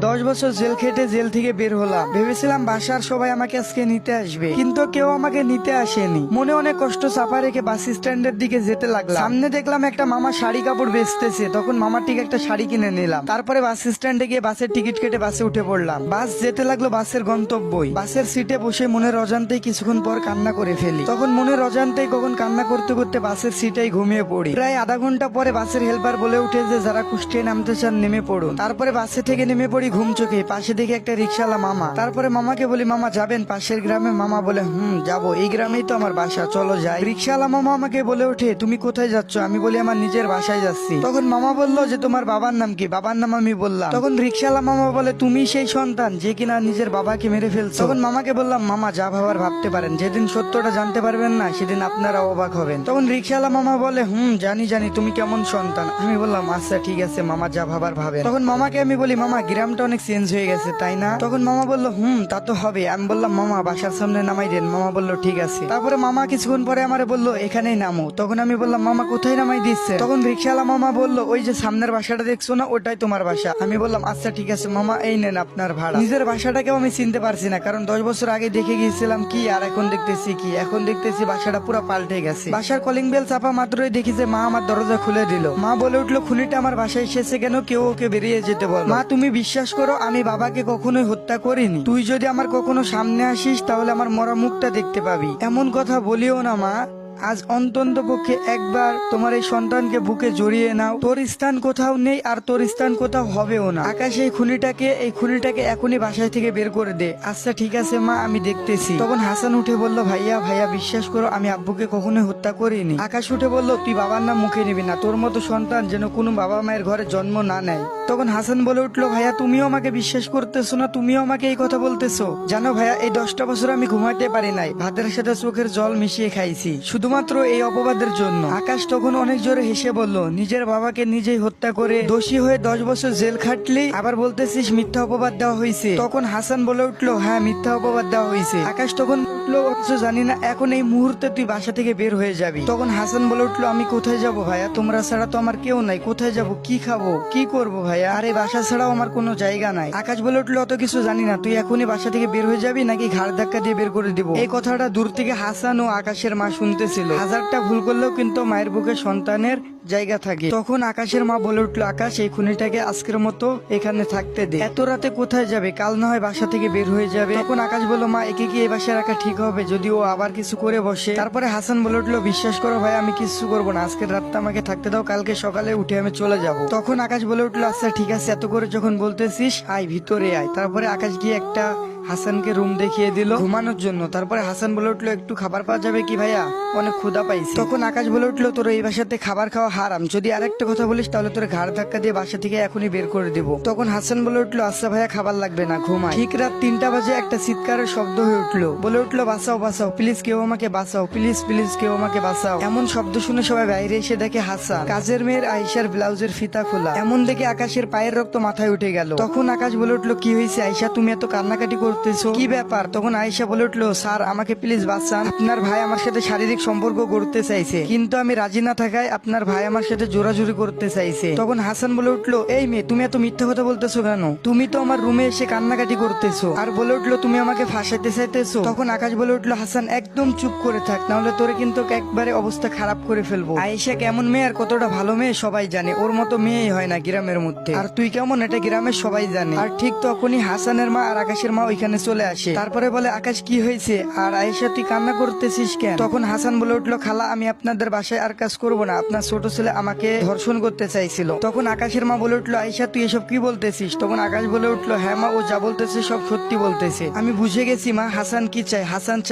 দশ বছর জেল খেটে জেল থেকে বের হলাম। ভেবেছিলাম বাসার সবাই আমাকে আজকে নিতে আসবে। কিন্তু কেউ আমাকে নিতে আসেনি। মনে অনেক কষ্ট চাপা রেখে বাস স্ট্যান্ডের দিকে যেতে লাগলাম। সামনে দেখলাম একটা মামা শাড়ি কাপড় বেচতেছে। তখন মামার ঠিক একটা শাড়ি কিনে নিলাম। তারপরে বাস স্ট্যান্ডে গিয়ে বাসের টিকিট কেটে বাসে উঠে পড়লাম। বাস যেতে লাগল বাসের গন্তব্যই। বাসের সিটে বসে মনের অজান্তেই কিছুক্ষণ পর কান্না করে ফেলি। তখন মনের অজান্তেই কখন কান্না করতে করতে বাসের সিটেই ঘুমিয়ে পড়ি। প্রায় আধা ঘণ্টা পরে বাসের হেল্পার বলে উঠে যে, যারা কুষ্টিয়ে নামতে চান, নেমে পড়ুন। তারপরে বাসে থেকে নেমে পড়ি ঘুম চোখে, পাশে দেখে একটা রিক্সাওয়ালা মামা। তারপরে মামাকে বলি, মামা, যাবেন? পাশের গ্রামে মামা বলে, হুম, যাব। এই গ্রামেই তো আমার বাসা, চলো যাই। রিক্সাওয়ালা মামা আমাকে বলে ওঠে, তুমি কোথায় যাচ্ছ? আমি বলি, আমার নিজের বাসায় যাচ্ছি। তখন মামা বলল যে, তোমার বাবার নাম কি? বাবার নাম আমি বললাম। তখন রিক্সাওয়ালা মামা বলে, তুমি সেই সন্তান যে কিনা নিজের বাবাকে মেরে ফেলছো। তখন মামাকে বললাম, মামা, যা ভাবার ভাবতে পারেন। যেদিন সত্যটা জানতে পারবেন না, সেদিন আপনারা অবাক হবেন। তখন রিক্সাওয়ালা মামা বলে, হুম, জানি জানি, তুমি কেমন সন্তান? আমি বললাম আচ্ছা ঠিক আছে, মামা, যা ভাবার ভাবেন। তখন মামাকে আমি বলি, মামা, গ্রামটা অনেক চেঞ্জ হয়ে গেছে, তাই না? তখন মামা বলল, হুম, তা তো হবে। আমি বললাম, মামা, বাসার সামনে নামাই দেন। মামা বলল, ঠিক আছে। তারপরে মামা কিছুক্ষণ পরে আমারে বলল, এখানেই নামো। তখন আমি বললাম, মামা কোথায় নামাই দিচ্ছে? তখন রিক্সাওয়ালা মামা বলল, ওই যে সামনের বাসাটা দেখছ না, ওটাই তোমার বাসা। আমি বললাম আচ্ছা ঠিক আছে, মামা, এই নেন আপনার ভাড়া। নিজের বাসাটাকেও আমি চিনতে পারছি না, কারণ দশ বছর আগে দেখে গিয়েছিলাম কি আর এখন দেখতেছি কি। এখন দেখতেছি বাসাটা পুরো পাল্টে গেছে। বাসার কলিং বেল চাপা মাত্রই দেখি যে মা আমার দরজা খুলে দিল। মা বলে উঠল, খুনিটা আমার বাসায় এসেছে কেন? কেউ ওকে বেরিয়ে যেতে বল। মা, তুমি বিশ্বাস করো, আমি বাবাকে কখনোই হত্যা করিনি। তুই যদি আমার কখনো সামনে আসিস, তাহলে আমার মরা মুখটা দেখতে পাবি। এমন কথা বলিও না, মা। আজ অন্তন্ত পক্ষে একবার তোমার এই সন্তানকে বুকে জড়িয়ে নাও। তোর স্থান কোথাও নেই আর তোর স্থান কোথাও হবেও না। আকাশ এই খুনিটাকে এই খুনিটাকে এখনই বাসায় থেকে বের করে দে। আচ্ছা ঠিক আছে, মা, আমি দেখতেছি। তখন হাসান উঠে বলল, ভাইয়া ভাইয়া, বিশ্বাস করো, আমি আব্বুকে কখনোই হত্যা করিনি। আকাশ উঠে বলল, তুই বাবার নাম মুখে নিবি না। তোর মতো সন্তান যেন কোনো বাবা মায়ের ঘরে জন্ম না নেয়। তখন হাসান বলে উঠল, ভাইয়া, তুমিও আমাকে বিশ্বাস করতেছো না? তুমিও আমাকে এই কথা বলতেছো? জানো ভাইয়া, এই দশটা বছর আমি ঘুমাইতে পারি নাই। ভাতের সাথে চোখের জল মিশিয়ে খাইছি। শুধুমাত্র এই অপবাদের জন্য। আকাশ তখন অনেক জোরে হেসে বলল, নিজের বাবাকে নিজেই হত্যা করে দোষী হয়ে দশ বছর জেল খাটলি? আবার বলতেছিস মিথ্যা অপবাদ দেওয়া হয়েছে তখন হাসান বলে উঠল হ্যাঁ মিথ্যা অপবাদ দেওয়া হয়েছে আকাশ তখন উঠল, অথচ জানি না, এখন এই মুহূর্তে তুই বাসা থেকে বের হয়ে যাবি। তখন হাসান বলে উঠল, আমি কোথায় যাব ভাইয়া? তোমরা ছাড়া তো আমার কেউ নাই। কোথায় যাব? কি খাব? কি করব ভাইয়া? আরে, বাসা ছাড়াও আমার কোনো জায়গা নাই। আকাশ বলে উঠল, অত কিছু জানি না। তুই এখনই বাসা থেকে বের হয়ে যাবি নাকি ঘাড় ধাক্কা দিয়ে বের করে দিব? এই কথাটা দূর থেকে হাসান ও আকাশের মা শুনতেছিল। হাজারটা ভুল করলেও কিন্তু মায়ের বুকে সন্তানের জায়গা থাকে। তখন আকাশের মা বলে উঠল, আকাশ, এই খুনিটাকে আজকের মতো এখানে থাকতে দে। এত রাতে কোথায় যাবে? কাল না হয় বাসা থেকে বের হয়ে যাবে। তখন আকাশ বলল, মা, একে কি এই বাসায় রাখা ঠিক হবে? যদি ও আবার কিছু করে বসে। তারপরে হাসান বলে উঠল, বিশ্বাস করো ভাই, আমি কিছু করব না। আজকের রাতটা আমাকে থাকতে দাও, কালকে সকালে উঠে আমি চলে যাব। তখন আকাশ বলে উঠল আচ্ছা ঠিক আছে, এত করে যখন বলতেছিস, আয়, ভিতরে আয়। তারপরে আকাশ গিয়ে একটা হাসানকে রুম দেখিয়ে দিল। ঘুমানোর জন্য। তারপরে হাসান বলে উঠল, একটু খাবার পাওয়া যাবে কি ভাইয়া? অনেক ক্ষুধা পাইছি। তখন আকাশ বলে উঠল, তোর এই বাসাতে খাবার খাওয়া হারাম। যদি আরেকটা কথা বলিস, তাহলে তোর ঘাড় ধাক্কা দিয়ে বাসা থেকে এখনই বের করে দিব। তখন হাসান বলে উঠল আচ্ছা ভাইয়া, খাবার লাগবে না ঘুমাই ঠিক রাত তিনটা বাজে একটা চিৎকারের শব্দ হয়ে উঠল। বলে উঠল, বাঁচাও বাঁচাও। প্লিজ কেউ আমাকে বাঁচাও। প্লিজ প্লিজ কেউ আমাকে বাঁচাও। এমন শব্দ শুনে সবাই বাইরে এসে দেখে হাসান। কাজের মেয়ের আইসার ব্লাউজের ফিতা খোলা। এমন দেখে আকাশের পায়ের রক্ত মাথায় উঠে গেল। তখন আকাশ বলে উঠল, কি হয়েছে আইসা তুমি এত কান্নাকাটি করতেছো কি ব্যাপার? তখন আয়েশা বলে উঠল, স্যার, আমাকে প্লিজ বাঁচান। আপনার ভাই আমার সাথে শারীরিক সম্পর্ক করতে চাইছে। কিন্তু আমি রাজি না থাকায় আপনার ভাই আমার সাথে জোরাজুরি করতে চাইছে। তখন হাসান বলে উঠল, এই মেয়ে, তুমি এত মিথ্যা কথা বলতেছো কেন? তুমি তো আমার রুমে এসে কান্নাকাটি করতেছো। আর বলে উঠল, তুমি আমাকে ফাঁসাইতে চাইতেছো? তখন আকাশ বলে উঠল, হাসান, একদম চুপ করে থাক, নাহলে তোরে কিন্তু একবারে অবস্থা খারাপ করে ফেলব। আয়েশা কেমন মেয়ে আর কতটা ভালো মেয়ে সবাই জানে। ওর মতো মেয়েই হয় না গ্রামের মধ্যে। আর তুই কেমন, এটা গ্রামের সবাই জানে। আর ঠিক তখনই হাসানের মা আর আকাশের মা ওইখানে চলে আসে। তারপরে বলে আকাশ কি হয়েছে? আর আয়েশা তুই কান্না করতেছিস কেন? তখন হাসান বলে উঠল খালা আমি আপনাদের বাসায় আর কাজ করব না। আপনার ছোট ছেলে আমাকে ধর্ষণ করতে চাইছিল। তখন আকাশের মা বলে উঠল আয়েশা তুই এসব কি বলতেছিস? তখন আকাশ বলে উঠল হ্যাঁ মা ও যা বলতেছে সব সত্যি বলতেছে। আমি বুঝে গেছি মা হাসান কি চাই হাসান চাই